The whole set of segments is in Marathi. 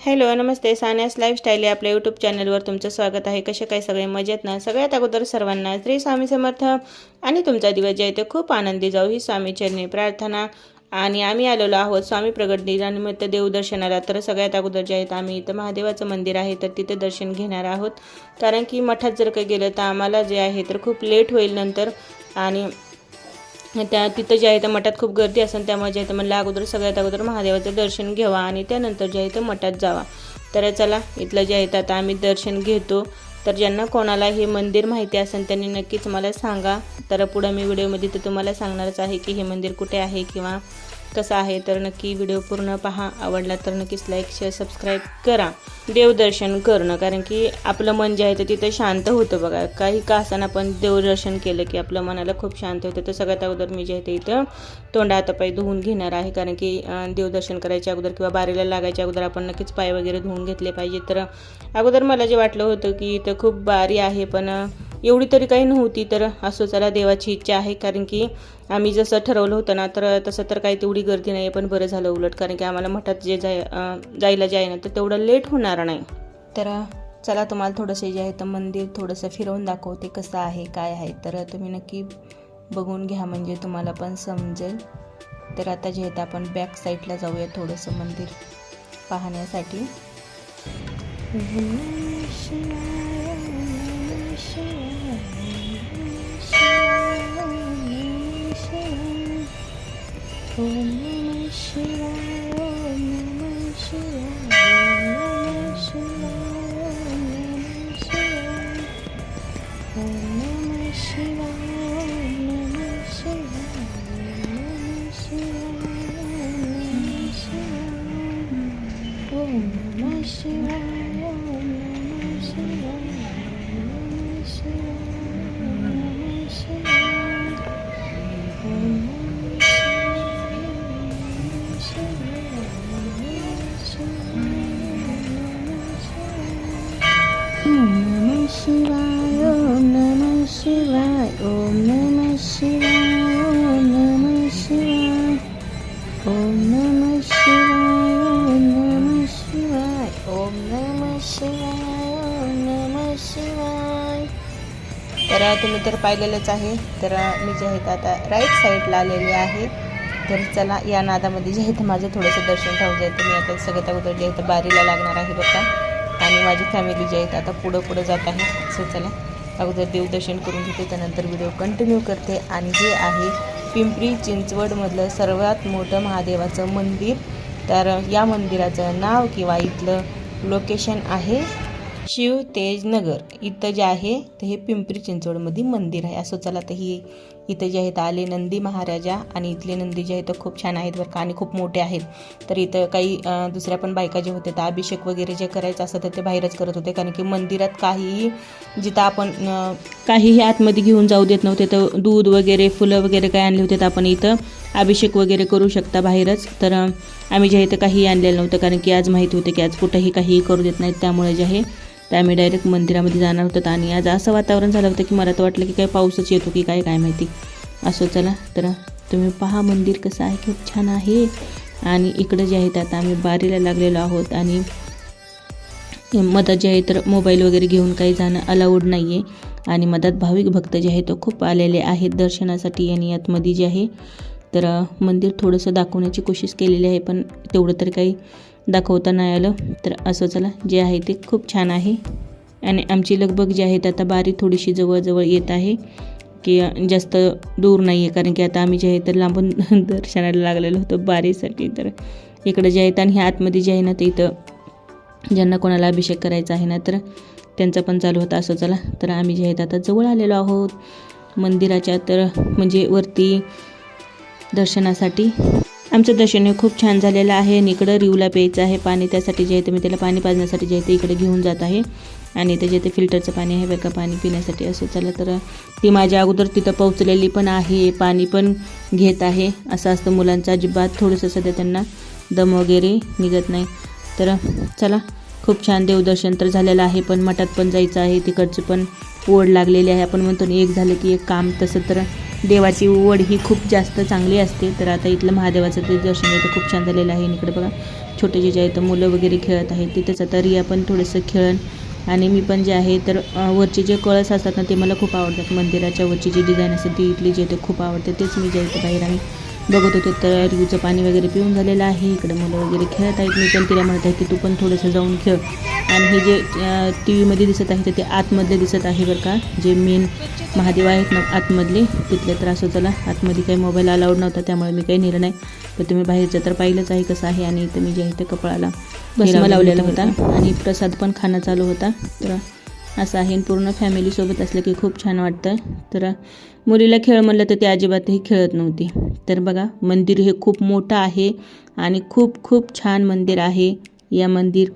हॅलो नमस्ते. सान्यास लाईफस्टाईल या आपल्या यूट्यूब चॅनलवर तुमचं स्वागत आहे. कसे काय सगळे? मजेत ना? सगळ्यात अगोदर सर्वांना श्री स्वामी समर्थ आणि तुमचा दिवस जे आहे ते खूप आनंदी जाऊ ही स्वामी चरणी प्रार्थना. आणि आम्ही आलेलो आहोत स्वामी प्रगट दिनानिमित्त देवदर्शनाला तर सगळ्यात अगोदर जे आहेत आम्ही इथं महादेवाचं मंदिर आहे तर तिथे दर्शन घेणार आहोत. कारण की मठात जर काही गेलं तर आम्हाला जे आहे तर खूप लेट होईल नंतर. आणि त्या तिथं जे आहे तर मठात खूप गर्दी असेल त्यामुळे जे आहे तर म्हणलं अगोदर सगळ्यात अगोदर महादेवाचं दर्शन घ्यावा आणि त्यानंतर जे आहे तर मठात जावा. तर चला इथलं जे आहे तर आता आम्ही दर्शन घेतो. तर ज्यांना कोणाला हे मंदिर माहिती असेल त्यांनी नक्कीच मला सांगा. तर पुढं मी व्हिडिओमध्ये तर तुम्हाला सांगणारच आहे की हे मंदिर कुठे आहे किंवा कसं आहे तर नक्की व्हिडिओ पूर्ण पहा. आवडला तर नक्कीच लाईक शेअर सबस्क्राईब करा. देवदर्शन करणं कारण की आपलं मन जे आहे ते तिथं शांत होतं बघा. काही का असताना आपण देवदर्शन केलं की आपलं मनाला खूप शांत होतं. तर सगळ्यात अगोदर मी जे आहे ते इथं तोंड हातापाय धुवून घेणार आहे. कारण की देवदर्शन करायच्या अगोदर किंवा बारीला लागायच्या अगोदर आपण नक्कीच पाय वगैरे धुवून घेतले पाहिजे तर अगोदर मला जे वाटलं होतं की इथं खूप बारी आहे पण एवढी तरी काही नव्हती तर असो चला देवाची इच्छा आहे. कारण की आम्ही जसं ठरवलं होतं ना तर तसं तर काही तेवढी गर्दी नाही पण बरं झालं उलट. कारण की आम्हाला मठात जे जाय जायला जे आहे ना तर तेवढं लेट होणार नाही. तर चला तुम्हाला थोडंसं जे आहे तर मंदिर थोडंसं फिरवून दाखवते कसं आहे काय आहे. तर तुम्ही नक्की बघून घ्या म्हणजे तुम्हाला पण समजेल. तर आता जे आहे आपण बॅक साईडला जाऊया थोडंसं मंदिर पाहण्यासाठी. 是我，是我，是我，是我，是我，是我。तुम्ही तर पाहिलेलंच आहे. तर मी जे आहे आता राईट साईडला आलेले आहे. तर चला या नादामध्ये जे आहे माझं थोडंसं दर्शन राहू जे तर मी आता सगळ्यात अगोदर जे आहे बारीला लागणार आहे बघा. आणि माझी फॅमिली जी आहे आता पुढं पुढं जात आहे. सो चला अगोदर देवदर्शन करून घेते. त्यानंतर व्हिडिओ कंटिन्यू करते. आणि हे आहे पिंपरी चिंचवडमधलं सर्वात मोठं महादेवाचं मंदिर. तर या मंदिराचं नाव किंवा इथलं लोकेशन आहे. शिव तेजनगर इथं जे आहे ते हे पिंपरी चिंचवडमध्ये मंदिर आहे. असं चला तर ही इथं जे आहेत आले नंदी महाराजा आणि इथले नंदी जे आहेत खूप छान आहेत बरं का आणि खूप मोठे आहेत. तर इथं काही दुसऱ्या पण बायका जे होते तर अभिषेक वगैरे जे करायचं असतं तर ते बाहेरच करत होते. कारण की मंदिरात काहीही जिथं आपण काहीही आतमध्ये घेऊन जाऊ देत नव्हते तर दूध वगैरे फुलं वगैरे काय आणले होते तर आपण इथं अभिषेक वगैरे करू शकता बाहेरच. तर आम्ही जे आहे ते काही आणलेलं नव्हतं. कारण की आज माहिती होते की आज कुठंही काहीही करू देत नाहीत. त्यामुळे जे आहे तर आम्ही डायरेक्ट मंदिरामध्ये जाणार होतं. आणि आज असं वातावरण झालं होतं की मला तर वाटलं की काय पाऊसच येतो की काय काय माहिती. असं चला तर तुम्ही पहा मंदिर कसं आहे. खूप छान आहे. आणि इकडं जे आहे आता आम्ही बारीला लागलेलो आहोत. आणि मधात जे आहे तर मोबाईल वगैरे घेऊन काही जाणं अलाउड नाही आहे आणि मधात भाविक भक्त जे आहे तो खूप आलेले आहेत दर्शनासाठी. आणि आतमध्ये जे आहे तर मंदिर थोडंसं दाखवण्याची कोशिश केलेली आहे. पण तेवढं तर काही दाखवता नाही आलं तर असं चला जे आहे ते खूप छान आहे. आणि आमची लगबग जी आहे ते आता बारी थोडीशी जवळजवळ येत आहे की जास्त दूर नाही आहे कारण की आता आम्ही जे आहे तर लांबून दर्शनाला लागलेलो होतो बारीसाठी. तर इकडं जे आहेत आणि ह्या आतमध्ये जे आहे ना ते इथं ज्यांना कोणाला अभिषेक करायचा आहे ना तर त्यांचं पण चालू होतं असं चला. तर आम्ही जे आहेत आता जवळ आलेलो आहोत मंदिराच्या तर म्हणजे वरती दर्शनासाठी. आमचं दर्शन हे खूप छान झालेलं आहे. आणि इकडं रिवला प्यायचं आहे पाणी त्यासाठी जे आहे ते मी त्याला पाणी पाजण्यासाठी जे आहे ते इकडे घेऊन जात आहे. आणि त्याचे ते फिल्टरचं पाणी आहे बरं का पाणी पिण्यासाठी असं. चला तर ती माझ्या अगोदर तिथं पोहोचलेली पण आहे. पाणी पण घेत आहे. असं असतं मुलांचं अजिबात. थोडंसं सध्या त्यांना दम वगैरे निघत नाही. तर चला खूप छान देवदर्शन तर झालेलं आहे. पण मठात पण जायचं आहे. तिकडचं पण ओढ लागलेली आहे. आपण म्हणतो ना एक झालं की एक काम. तसं तर देवाची ओढ ही खूप जास्त चांगली असते. तर आता इथलं महादेवाचं ते दर्शन इथं खूप छान झालेलं आहे. आणि इकडे बघा छोटे जे जे आहेत मुलं वगैरे खेळत आहेत. तिथेच आता रिया पण थोडंसं खेळण आणि मी पण जे आहे तर वरचे जे कळस असतात ना ते मला खूप आवडतात. मंदिराच्या वरची जी डिझाईन असते ती इथली जे ते खूप आवडते. तेच मी जे इथं बाहेर आम्ही बघत होते. तर रियूचं पाणी वगैरे पिऊन झालेलं आहे. इकडे मुलं वगैरे खेळत आहेत. मी पण तिला म्हणत आहे की तू पण थोडंसं जाऊन खेळ. आणि हे जे टी व्हीमध्ये दिसत आहे तर ते आतमधले दिसत आहे बरं का. जे मेन महादेव आहेत ना आतमधले तिथले त्रास होताला आतमध्ये काही मोबाईल अलाउड नव्हता त्यामुळे मी काही नेलं नाही. तर तुम्ही बाहेरचं तर पाहिलंच आहे कसं आहे आणि इथं मी जे आहे ते कपाळाला भस्म लावलेला होता. आणि प्रसाद पण खाणं चालू होता. तर असं आहे आणि पूर्ण फॅमिलीसोबत असलं की खूप छान वाटतं. तर मुलीला खेळ म्हणलं तर ती अजिबातही खेळत नव्हती. तर बघा मंदिर हे खूप मोठं आहे आणि खूप खूप छान मंदिर आहे. या मंदिर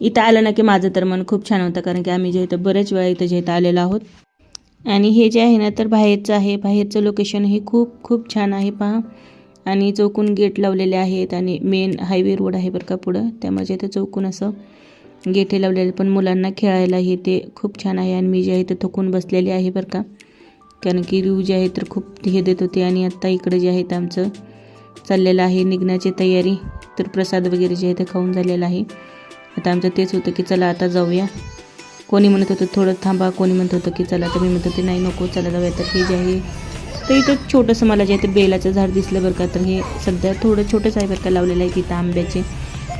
इथं आलं ना की माझं तर मन खूप छान होतं कारण की आम्ही जे इथं बरेच वेळा इथं जे इथं आलेलो आहोत. आणि हे जे आहे ना तर बाहेरचं आहे. बाहेरचं लोकेशन हे खूप खूप छान आहे पहा. आणि चौकून गेट लावलेले आहेत आणि मेन हायवे रोड आहे बरं का पुढं. त्यामुळे इथं चौकून असं गेट हे लावलेले पण मुलांना खेळायला हे ते खूप छान आहे. आणि मी जे आहे ते थकून बसलेले आहे बरं का. कारण की रू जे आहे तर खूप हे देत होते आणि आत्ता इकडे जे आहे आमचं चाललेलं आहे. निघण्याची तयारी तर प्रसाद वगैरे जे आहे ते खाऊन झालेलं आहे. आता आमचं तेच होतं की चला आता जाऊया. कोणी म्हणत होतं थोडं थांबा. कोणी म्हणत होतं की चला. तर मी म्हणत होते नाही नको चला जाऊया. तर हे जे आहे तर इथं छोटंसं मला जे आहे ते बेलाचं झाड दिसलं बरं का. तर हे सध्या थोडं छोटंच आहे बरं का लावलेलं आहे तिथं आंब्याचे.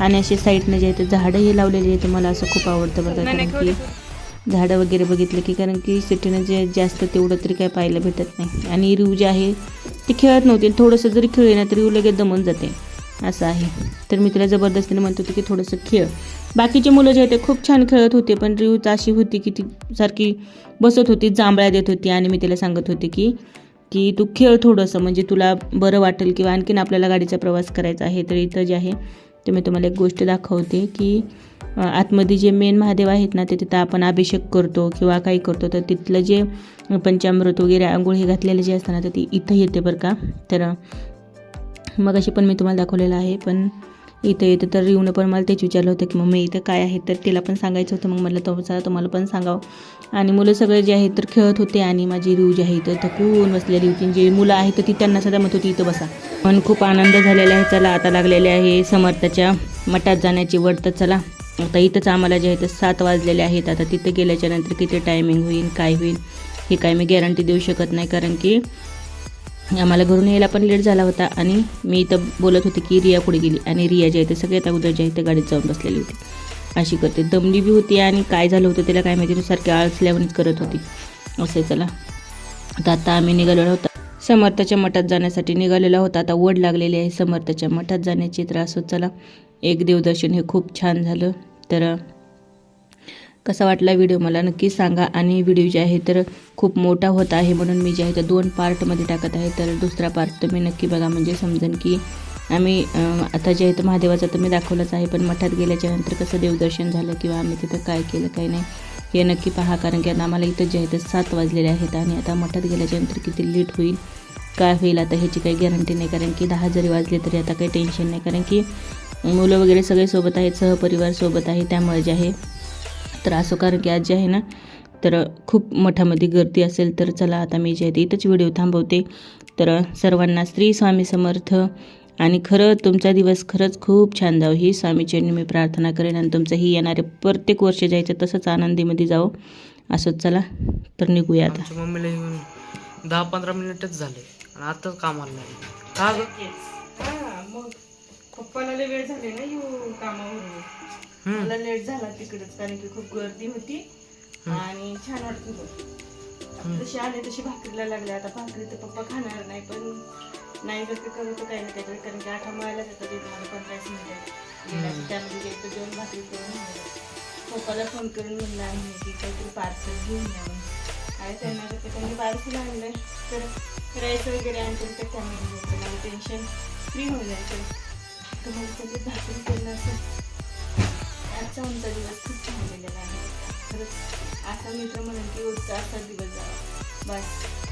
आणि असे साईडनं जे आहे ते झाडं हे लावलेले आहे ते मला असं खूप आवडतं बरं का कारण की झाडं वगैरे बघितलं की कारण की सिटीनं जे जास्त तेवढं तरी काय पाहायला भेटत नाही. आणि रिव जे आहे ती खेळत नव्हती. थोडंसं जरी खेळली ना तरी रिव लगेच दमून जाते. असं आहे. तर मी तिला जबरदस्तीने म्हणत होते की थोडंसं खेळ. बाकीचे मुलं जे आहेत ते खूप छान खेळत होते पण रिवच अशी होती की ती सारखी बसत होती जांभळ्या देत होती आणि मी तिला सांगत होते की की तू खेळ थोडंसं म्हणजे तुला बरं वाटेल किंवा आणखीन आपल्याला गाडीचा प्रवास करायचा आहे तर इथं जे आहे ते मी तुम्हाला एक गोष्ट दाखवते की आतमध्ये जे मेन महादेव आहेत ना ते तिथं आपण अभिषेक करतो किंवा काही करतो. तर तिथलं जे पंचामृत वगैरे आंघोळ हे घातलेलं जे असतं ना तर ती इथं येते बरं का. तर मग अशी पण मी तुम्हाला दाखवलेलं आहे पण इथं येतं तर रिवनं पण मला तेच विचारलं होतं की मम्मी इथं काय आहे? तर तिला पण सांगायचं होतं मग म्हटलं तुमचा तुम्हाला पण सांगावं. आणि मुलं सगळे जे आहेत तर खेळत होते आणि माझी रिव जी आहे इथं थकून बसलेली होती. जे मुलं आहेत तर ती त्यांना सध्या म्हणत होती इथं बसा. पण खूप आनंद झालेला आहे चला आता लागलेले आहे समर्थाच्या मठात जाण्याची वड तर चला. आता इथंच आम्हाला जे आहे तर सात वाजलेले आहेत आता तिथं गेल्याच्यानंतर किती टायमिंग होईल काय होईल हे काय मी गॅरंटी देऊ शकत नाही कारण की आम्हाला घरून यायला पण लेट झाला होता आणि मी इथं बोलत होते की रिया पुढे गेली? आणि रिया जे आहे ते सगळ्यात अगोदर जे आहे ते गाडीत जाऊन बसलेली होती. अशी करते. दमली बी होती आणि काय झालं होतं तिला काय माहिती ती सारखी आळसल्यावरच करत होती. असं चला. तर आता आम्ही निघालेलो होता. समर्थाच्या मठात जाण्यासाठी निघालेला होता. आता वड लागलेली आहे समर्थाच्या मठात जाण्याची. त्रास होत चला. एक देवदर्शन हे खूप छान झालं. तर कसा वाटला व्हिडिओ मला नक्की सांगा. आणि व्हिडिओ जे आहे तर खूप मोठा होत आहे म्हणून मी जे आहे तर दोन पार्टमध्ये टाकत आहे. तर दुसरा पार्ट तुम्ही नक्की बघा म्हणजे समजेन की आम्ही आता जे आहे तर महादेवाचं तर मी दाखवलंच आहे. पण मठात गेल्याच्यानंतर कसं देवदर्शन झालं किंवा आम्ही तिथं काय केलं काय नाही हे नक्की पहा. कारण की आता आम्हाला इथं जे आहे तर सात वाजलेले आहेत आणि आता मठात गेल्याच्यानंतर किती लेट होईल काय होईल आता ह्याची काही गॅरंटी नाही. कारण की दहा जरी वाजले तरी आता काही टेन्शन नाही. कारण की मुलं वगैरे सगळे सोबत आहेत सहपरिवार सोबत आहे. त्यामुळे जे आहे तर असं कारण की आज जे आहे ना तर खूप मठामध्ये गर्दी असेल तर चला आता मी जे आहे ते इथंच व्हिडिओ थांबवते. तर सर्वांना श्री स्वामी समर्थ. आणि खरं तुमचा दिवस खरंच खूप छान जावं. ही स्वामीचरणी मी प्रार्थना करेन आणि तुमचं ही येणारे प्रत्येक वर्ष जायचं तसंच आनंदीमध्ये जावं. असंच चला तर निघूया आता. मम्मीला येऊन दहा पंधरा मिनिटच झाले. आणि आताच कामाला लागले. का ग? मग पप्पाला वेळ झाले ना येऊ कामावरून. मला लेट झाला तिकडेच कारण की खूप गर्दी होती आणि छान वाटत होतं. जशी आले तशी भाकरीला लागले आता भाकरी तर पप्पा खाणार नाही पण नाही जर ते करत काही नाही त्याच्यात कारण की आठा मळायला जातात एक मला पंधराच मिनिटं. त्यामध्ये जायचं जेवण भाकरी करून. पप्पाला फोन करून म्हणलं आहे की काहीतरी पार्सल घेऊन यावं आणि त्यांना का त्यांनी पार्सल आणलं तर राईस वगैरे आणतील तर त्यामध्ये टेन्शन फ्री होऊन जायचं. तर मग सगळे भाकरी केलं असं. आजचा आमचा दिवस खूप छान गेलेला आहे. खरंच असा मित्र म्हणून की रोजचा असा दिवस जावा. बस.